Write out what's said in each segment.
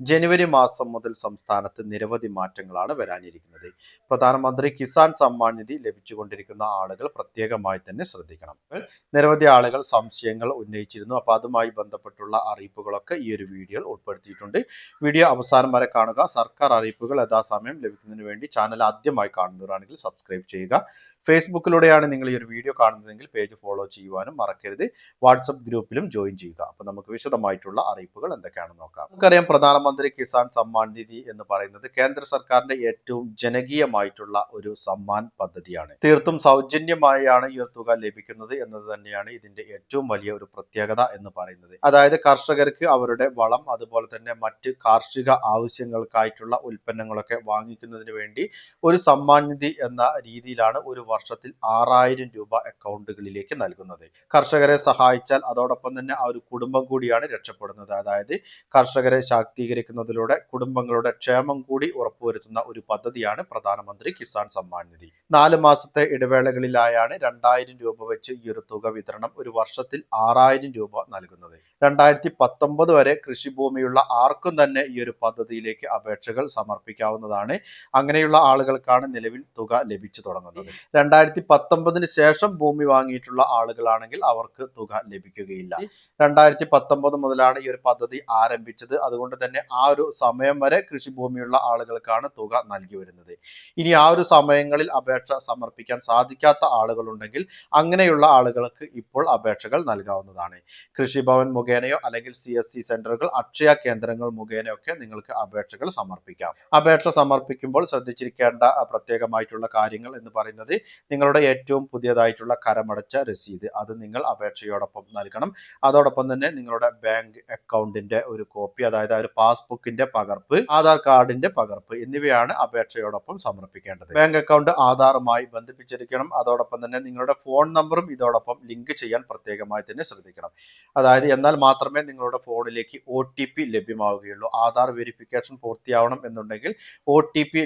ജനുവരി മാസം മുതൽ സംസ്ഥാനത്ത് നിരവധി മാറ്റങ്ങളാണ് വരാനിരിക്കുന്നത്. പ്രധാനമന്ത്രി കിസാൻ സമ്മാൻ നിധി ലഭിച്ചുകൊണ്ടിരിക്കുന്ന ആളുകൾ പ്രത്യേകമായി തന്നെ ശ്രദ്ധിക്കണം. നിരവധി ആളുകൾ സംശയങ്ങൾ ഉന്നയിച്ചിരുന്നു. അപ്പോൾ അതുമായി ബന്ധപ്പെട്ടുള്ള അറിയിപ്പുകളൊക്കെ ഈ ഒരു വീഡിയോയിൽ ഉൾപ്പെടുത്തിയിട്ടുണ്ട്. വീഡിയോ അവസാനം വരെ കാണുക. സർക്കാർ അറിയിപ്പുകൾ യഥാസമയം ലഭിക്കുന്നതിന് വേണ്ടി ചാനൽ ആദ്യമായി കാണുന്നവരാണെങ്കിൽ സബ്സ്ക്രൈബ് ചെയ്യുക. ഫേസ്ബുക്കിലൂടെയാണ് നിങ്ങൾ ഈ ഒരു വീഡിയോ കാണുന്നതെങ്കിൽ പേജ് ഫോളോ ചെയ്യുവാനും മറക്കരുത്. വാട്സപ്പ് ഗ്രൂപ്പിലും ജോയിൻ ചെയ്യുക. അപ്പോൾ നമുക്ക് വിശദമായിട്ടുള്ള അറിയിപ്പുകൾ എന്തൊക്കെയാണെന്ന് നോക്കാം. നമുക്കറിയാം പ്രധാനമന്ത്രി കിസാൻ സമ്മാൻ നിധി എന്ന് പറയുന്നത് കേന്ദ്ര സർക്കാരിന്റെ ഏറ്റവും ജനകീയമായിട്ടുള്ള ഒരു സമ്മാൻ പദ്ധതിയാണ്. തീർത്തും സൗജന്യമായാണ് ഈ തുക ലഭിക്കുന്നത് എന്നത് തന്നെയാണ് ഇതിന്റെ ഏറ്റവും വലിയ ഒരു പ്രത്യേകത എന്ന് പറയുന്നത്. അതായത് കർഷകർക്ക് അവരുടെ വളം അതുപോലെ തന്നെ മറ്റ് കാർഷിക ആവശ്യങ്ങൾക്കായിട്ടുള്ള ഉൽപ്പന്നങ്ങളൊക്കെ വാങ്ങിക്കുന്നതിന് വേണ്ടി ഒരു സമ്മാൻ നിധി എന്ന രീതിയിലാണ് ഒരു വർഷത്തിൽ ആറായിരം രൂപ അക്കൗണ്ടുകളിലേക്ക് നൽകുന്നത്. കർഷകരെ സഹായിച്ചാൽ അതോടൊപ്പം തന്നെ ആ ഒരു കുടുംബം കൂടിയാണ് രക്ഷപ്പെടുന്നത്. അതായത് കർഷകരെ ശാക്തീകരിക്കുന്നതിലൂടെ കുടുംബങ്ങളുടെ ക്ഷേമം കൂടി ഉറപ്പുവരുത്തുന്ന ഒരു പദ്ധതിയാണ് പ്രധാനമന്ത്രി കിസാൻ സമ്മാൻ നിധി. നാല് മാസത്തെ ഇടവേളകളിലായാണ് രണ്ടായിരം രൂപ വെച്ച് ഈ ഒരു തുക വിതരണം ഒരു വർഷത്തിൽ ആറായിരം രൂപ നൽകുന്നത്. രണ്ടായിരത്തി പത്തൊമ്പത് വരെ കൃഷിഭൂമിയുള്ള ആർക്കും തന്നെ ഈ ഒരു പദ്ധതിയിലേക്ക് അപേക്ഷകൾ സമർപ്പിക്കാവുന്നതാണ്. അങ്ങനെയുള്ള ആളുകൾക്കാണ് നിലവിൽ തുക ലഭിച്ചു തുടങ്ങുന്നത്. രണ്ടായിരത്തി പത്തൊമ്പതിന് ശേഷം ഭൂമി വാങ്ങിയിട്ടുള്ള ആളുകളാണെങ്കിൽ അവർക്ക് തുക ലഭിക്കുകയില്ല. രണ്ടായിരത്തി പത്തൊമ്പത് മുതലാണ് ഈ ഒരു പദ്ധതി ആരംഭിച്ചത്. അതുകൊണ്ട് തന്നെ ആ ഒരു സമയം വരെ കൃഷിഭൂമിയുള്ള ആളുകൾക്കാണ് തുക നൽകി വരുന്നത്. ഇനി ആ ഒരു സമയങ്ങളിൽ അപേക്ഷ സമർപ്പിക്കാൻ സാധിക്കാത്ത ആളുകളുണ്ടെങ്കിൽ അങ്ങനെയുള്ള ആളുകൾക്ക് ഇപ്പോൾ അപേക്ഷകൾ നൽകാവുന്നതാണ്. കൃഷിഭവൻ മുഖേനയോ അല്ലെങ്കിൽ സി എസ് സി സെന്ററുകൾ അക്ഷയ കേന്ദ്രങ്ങൾ മുഖേനയോ ഒക്കെ നിങ്ങൾക്ക് അപേക്ഷകൾ സമർപ്പിക്കാം. അപേക്ഷ സമർപ്പിക്കുമ്പോൾ ശ്രദ്ധിച്ചിരിക്കേണ്ട പ്രത്യേകമായിട്ടുള്ള കാര്യങ്ങൾ എന്ന് പറയുന്നത് നിങ്ങളുടെ ഏറ്റവും പുതിയതായിട്ടുള്ള കരമടച്ച രസീത്. അത് നിങ്ങൾ അപേക്ഷയോടൊപ്പം നൽകണം. അതോടൊപ്പം തന്നെ നിങ്ങളുടെ ബാങ്ക് അക്കൗണ്ടിന്റെ ഒരു കോപ്പി അതായത് ആ ഒരു പാസ്ബുക്കിന്റെ പകർപ്പ് ആധാർ കാർഡിന്റെ പകർപ്പ് എന്നിവയാണ് അപേക്ഷയോടൊപ്പം സമർപ്പിക്കേണ്ടത്. ബാങ്ക് അക്കൗണ്ട് ആധാറുമായി ബന്ധിപ്പിച്ചിരിക്കണം. അതോടൊപ്പം തന്നെ നിങ്ങളുടെ ഫോൺ നമ്പറും ഇതോടൊപ്പം ലിങ്ക് ചെയ്യാൻ പ്രത്യേകമായി തന്നെ ശ്രദ്ധിക്കണം. അതായത് എന്നാൽ മാത്രമേ നിങ്ങളുടെ ഫോണിലേക്ക് ഒ ലഭ്യമാവുകയുള്ളൂ. ആധാർ വെരിഫിക്കേഷൻ പൂർത്തിയാവണം എന്നുണ്ടെങ്കിൽ ഒ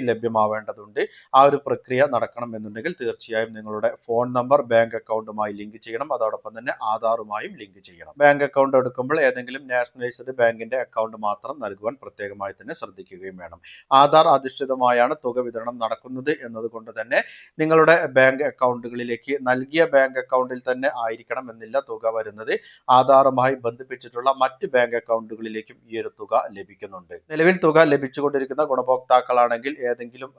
ലഭ്യമാവേണ്ടതുണ്ട്. ആ ഒരു പ്രക്രിയ നടക്കണം എന്നുണ്ടെങ്കിൽ തീർച്ചയായും നിങ്ങളുടെ ഫോൺ നമ്പർ ബാങ്ക് അക്കൗണ്ടുമായി ലിങ്ക് ചെയ്യണം. അതോടൊപ്പം തന്നെ ആധാറുമായും ലിങ്ക് ചെയ്യണം. ബാങ്ക് അക്കൗണ്ട് എടുക്കുമ്പോൾ ഏതെങ്കിലും നാഷണലൈസ്ഡ് ബാങ്കിന്റെ അക്കൗണ്ട് മാത്രം നൽകുവാൻ പ്രത്യേകമായി തന്നെ ശ്രദ്ധിക്കുകയും വേണം. ആധാർ അധിഷ്ഠിതമായാണ് തുക വിതരണം നടക്കുന്നത് എന്നതുകൊണ്ട് തന്നെ നിങ്ങളുടെ ബാങ്ക് അക്കൗണ്ടുകളിലേക്ക് നൽകിയ ബാങ്ക് അക്കൗണ്ടിൽ തന്നെ ആയിരിക്കണം എന്നില്ല തുക വരുന്നത്. ആധാറുമായി ബന്ധിപ്പിച്ചിട്ടുള്ള മറ്റ് ബാങ്ക് അക്കൗണ്ടുകളിലേക്കും ഈ ഒരു തുക ലഭിക്കുന്നുണ്ട്. നിലവിൽ തുക ലഭിച്ചുകൊണ്ടിരിക്കുന്ന ഗുണഭോക്താക്കളാണെങ്കിൽ ഏതെങ്കിലും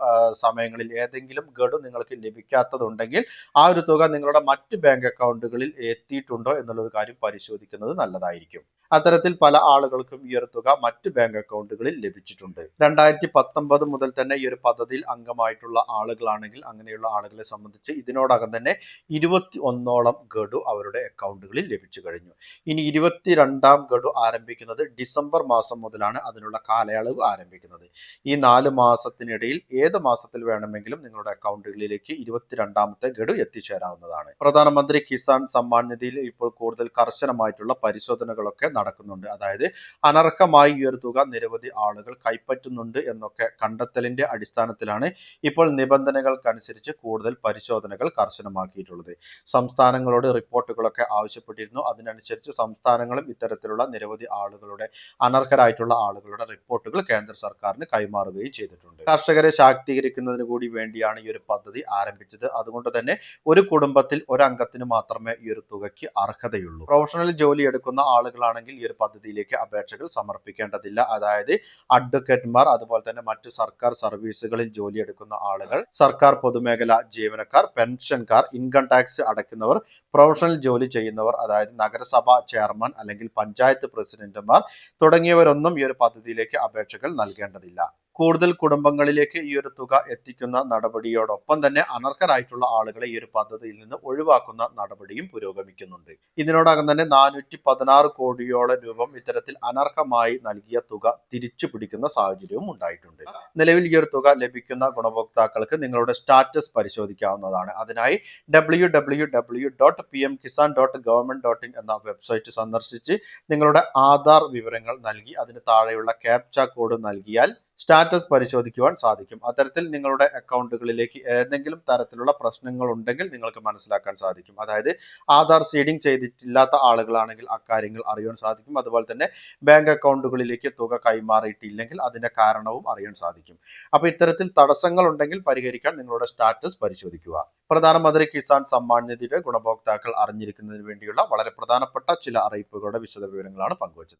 സമയങ്ങളിൽ ഏതെങ്കിലും ഗഡു നിങ്ങൾക്ക് ലഭിക്കാത്തതുണ്ടെങ്കിൽ ആ ഒരു തുക നിങ്ങളുടെ മറ്റ് ബാങ്ക് അക്കൗണ്ടുകളിൽ എത്തിയിട്ടുണ്ടോ എന്നുള്ള ഒരു കാര്യം പരിശോധിക്കുന്നത് നല്ലതായിരിക്കും. അത്തരത്തിൽ പല ആളുകൾക്കും ഈ ഒരു തുക മറ്റ് ബാങ്ക് അക്കൗണ്ടുകളിൽ ലഭിച്ചിട്ടുണ്ട്. രണ്ടായിരത്തി പത്തൊമ്പത് മുതൽ തന്നെ ഈ ഒരു പദ്ധതിയിൽ അംഗമായിട്ടുള്ള ആളുകളാണെങ്കിൽ അങ്ങനെയുള്ള ആളുകളെ സംബന്ധിച്ച് ഇതിനോടകം തന്നെ ഇരുപത്തി ഒന്നോളം ഗഡു അവരുടെ അക്കൗണ്ടുകളിൽ ലഭിച്ചു കഴിഞ്ഞു. ഇനി ഇരുപത്തിരണ്ടാം ഗഡു ആരംഭിക്കുന്നത് ഡിസംബർ മാസം മുതലാണ് അതിനുള്ള കാലയളവ് ആരംഭിക്കുന്നത്. ഈ നാല് മാസത്തിനിടയിൽ ഏത് മാസത്തിൽ വേണമെങ്കിലും നിങ്ങളുടെ അക്കൗണ്ടുകളിലേക്ക് ഇരുപത്തിരണ്ടാമത്തെ ഗഡു എത്തിച്ചേരാവുന്നതാണ്. പ്രധാനമന്ത്രി കിസാൻ സമ്മാൻ നിധിയിൽ ഇപ്പോൾ കൂടുതൽ കർശനമായിട്ടുള്ള പരിശോധനകളൊക്കെ നടക്കുന്നുണ്ട്. അതായത് അനർഹമായി ഈ ഒരു തുക നിരവധി ആളുകൾ കൈപ്പറ്റുന്നുണ്ട് എന്നൊക്കെ കണ്ടെത്തലിന്റെ അടിസ്ഥാനത്തിലാണ് ഇപ്പോൾ നിബന്ധനകൾക്കനുസരിച്ച് കൂടുതൽ പരിശോധനകൾ കർശനമാക്കിയിട്ടുള്ളത്. സംസ്ഥാനങ്ങളോട് റിപ്പോർട്ടുകളൊക്കെ ആവശ്യപ്പെട്ടിരുന്നു. അതിനനുസരിച്ച് സംസ്ഥാനങ്ങളും ഇത്തരത്തിലുള്ള നിരവധി ആളുകളുടെ അനർഹരായിട്ടുള്ള ആളുകളുടെ റിപ്പോർട്ടുകൾ കേന്ദ്ര സർക്കാരിന് കൈമാറുകയും ചെയ്തിട്ടുണ്ട്. കർഷകരെ ശാക്തീകരിക്കുന്നതിന് കൂടി വേണ്ടിയാണ് ഈ ഒരു പദ്ധതി ആരംഭിച്ചത്. അതുകൊണ്ട് തന്നെ ഒരു കുടുംബത്തിൽ ഒരംഗത്തിന് മാത്രമേ ഈ ഒരു തുകയ്ക്ക് അർഹതയുള്ളൂ. പ്രൊഫഷണൽ ജോലി എടുക്കുന്ന ആളുകളാണെങ്കിൽ ഈ ഒരു പദ്ധതിയിലേക്ക് അപേക്ഷകൾ സമർപ്പിക്കേണ്ടതില്ല. അതായത് അഡ്വക്കേറ്റ്മാർ അതുപോലെ തന്നെ മറ്റു സർക്കാർ സർവീസുകളിൽ ജോലി എടുക്കുന്ന ആളുകൾ സർക്കാർ പൊതുമേഖല ജീവനക്കാർ പെൻഷൻകാർ ഇൻകം ടാക്സ് അടയ്ക്കുന്നവർ പ്രൊഫഷണൽ ജോലി ചെയ്യുന്നവർ അതായത് നഗരസഭാ ചെയർമാൻ അല്ലെങ്കിൽ പഞ്ചായത്ത് പ്രസിഡന്റുമാർ തുടങ്ങിയവരൊന്നും ഈ ഒരു പദ്ധതിയിലേക്ക് അപേക്ഷകൾ നൽകേണ്ടതില്ല. കൂടുതൽ കുടുംബങ്ങളിലേക്ക് ഈ ഒരു തുക എത്തിക്കുന്ന നടപടിയോടൊപ്പം തന്നെ അനർഹരായിട്ടുള്ള ആളുകളെ ഈ ഒരു പദ്ധതിയിൽ നിന്ന് ഒഴിവാക്കുന്ന നടപടിയും പുരോഗമിക്കുന്നുണ്ട്. ഇതിനോടകം തന്നെ നാനൂറ്റി പതിനാറ് കോടിയോളം രൂപ ഇത്തരത്തിൽ അനർഹമായി നൽകിയ തുക തിരിച്ചു പിടിക്കുന്ന സാഹചര്യവും ഉണ്ടായിട്ടുണ്ട്. നിലവിൽ ഈ ഒരു തുക ലഭിക്കുന്ന ഗുണഭോക്താക്കൾക്ക് നിങ്ങളുടെ സ്റ്റാറ്റസ് പരിശോധിക്കാവുന്നതാണ്. അതിനായി W W W dot P M Kisan dot government dot in എന്ന വെബ്സൈറ്റ് സന്ദർശിച്ച് നിങ്ങളുടെ ആധാർ വിവരങ്ങൾ നൽകി അതിന് താഴെയുള്ള ക്യാപ്ച കോഡ് നൽകിയാൽ സ്റ്റാറ്റസ് പരിശോധിക്കുവാൻ സാധിക്കും. അത്തരത്തിൽ നിങ്ങളുടെ അക്കൗണ്ടുകളിലേക്ക് ഏതെങ്കിലും തരത്തിലുള്ള പ്രശ്നങ്ങൾ ഉണ്ടെങ്കിൽ നിങ്ങൾക്ക് മനസ്സിലാക്കാൻ സാധിക്കും. അതായത് ആധാർ സീഡിംഗ് ചെയ്തിട്ടില്ലാത്ത ആളുകളാണെങ്കിൽ അക്കാര്യങ്ങൾ അറിയാൻ സാധിക്കും. അതുപോലെ തന്നെ ബാങ്ക് അക്കൗണ്ടുകളിലേക്ക് തുക കൈമാറിയിട്ടില്ലെങ്കിൽ അതിന്റെ കാരണവും അറിയാൻ സാധിക്കും. അപ്പോൾ ഇത്തരത്തിൽ തടസ്സങ്ങൾ ഉണ്ടെങ്കിൽ പരിഹരിക്കാൻ നിങ്ങളുടെ സ്റ്റാറ്റസ് പരിശോധിക്കുക. പ്രധാനമന്ത്രി കിസാൻ സമ്മാൻ നിധിയുടെ ഗുണഭോക്താക്കൾ അറിഞ്ഞിരിക്കുന്നതിന് വേണ്ടിയുള്ള വളരെ പ്രധാനപ്പെട്ട ചില അറിയിപ്പുകളുടെ വിശദ വിവരങ്ങളാണ് പങ്കുവച്ചത്.